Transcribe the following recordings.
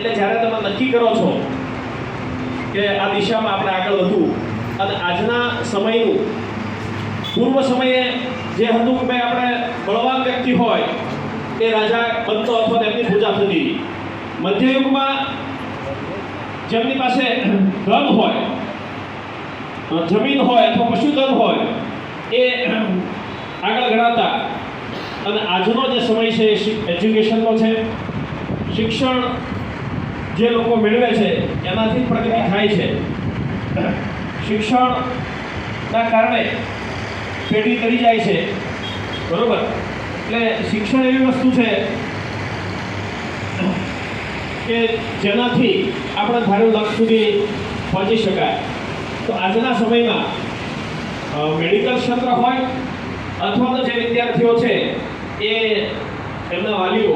એટલે જ્યારે તમે નક્કી કરો છો કે આ દિશામાં આપણે આગળ વધવું, અને આજના સમયનું, પૂર્વ સમયે જે હતું કે ભાઈ આપણે બળવાન વ્યક્તિ હોય, એ રાજા બનતો અથવા તેમની પૂજા થતી મધ્યયુગમાં જેમની પાસે ધન હોય, જમીન હોય અથવા પશુધન હોય, એ આગળ ગણાતા અને આજનો જે સમય છે એ એજ્યુકેશનનો છે, શિક્ષણ જે લોકો મેળવે છે, એનાથી પ્રગતિ થાય છે. શિક્ષણના કારણે પેઢી કરી જાય છે. બરોબર? એટલે શિક્ષણ એવી વસ્તુ છે કે જેનાથી આપણે ધારેલ લક્ષ સુધી પહોંચી શકાય. તો આજના સમયમાં મેડિકલ ક્ષેત્ર હોય અથવા તો જે વિદ્યાર્થીઓ છે, એ એમના વાલીઓ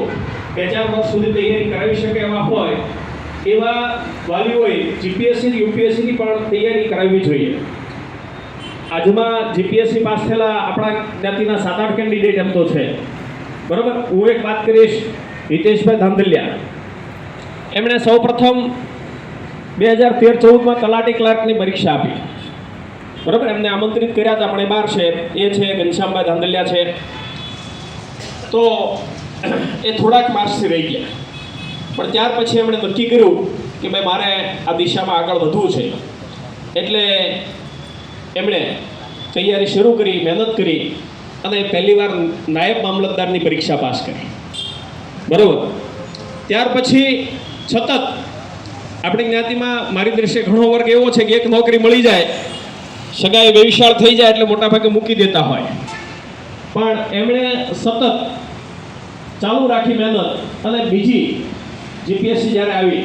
બે ચાર વર્ષ સુધી તૈયારી કરાવી શકે એવા હોય એવા વાલીઓએ જીપીએસસી યુપીએસસીની પણ તૈયારી કરાવવી જોઈએ. આજમાં જીપીએસસી પાસ થયેલા આપણા જ્ઞાતિના સાત આઠ કેન્ડિડેટ એમ તો છે. બરાબર? હું એક વાત કરીશ, હિતેશભાઈ ધાંધલિયા. એમણે સૌપ્રથમ બે હજાર તેર ચૌદમાં તલાટી ક્લાર્કની પરીક્ષા આપી. બરાબર? એમને આમંત્રિત કર્યા હતા, પણ એ બાર છે. એ છે, ઘનશ્યામભાઈ ધાંધલિયા છે. તો એ થોડાક માર્ક્સથી રહી ગયા. પણ ત્યાર પછી એમણે નક્કી કર્યું કે ભાઈ મારે આ દિશામાં આગળ વધવું છે. એટલે એમણે તૈયારી શરૂ કરી, મહેનત કરી અને પહેલી વાર નાયબ મામલતદારની પરીક્ષા પાસ કરી. બરાબર? ત્યાર પછી સતત આપણી જ્ઞાતિમાં મારી દ્રષ્ટિએ ઘણો વર્ગ એવો છે કે એક નોકરી મળી જાય, સગાઈ વ્યવિશાળ થઈ જાય એટલે મોટાભાગે મૂકી દેતા હોય. પણ એમણે સતત ચાલુ રાખી મહેનત અને બીજી જીપીએસસી જ્યારે આવી,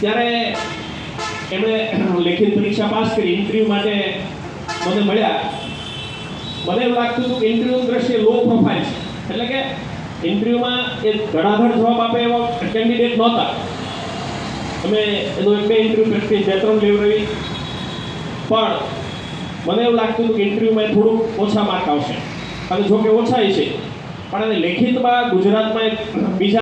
ત્યારે એમણે લેખિત પરીક્ષા પાસ કરી ઇન્ટરવ્યૂ માટે મને મળ્યા. મને એવું લાગતું હતું કે ઇન્ટરવ્યુ દ્રષ્ટિએ લો પ્રોફાઇલ છે. એટલે કે ઇન્ટરવ્યુમાં એ ધડાધડ જવાબ આપે એવા કેન્ડિડેટ નહોતા. અમે એનો એક બે ઇન્ટરવ્યુ પ્રેક્ટિસ બે ત્રણ લેવડાવી પણ મને એવું લાગતું હતું કે ઇન્ટરવ્યૂમાં થોડુંક ઓછા માર્ક આવશે. અને જોકે ઓછા છે. પણ એને લેખિતમાં ગુજરાતમાં એક બીજા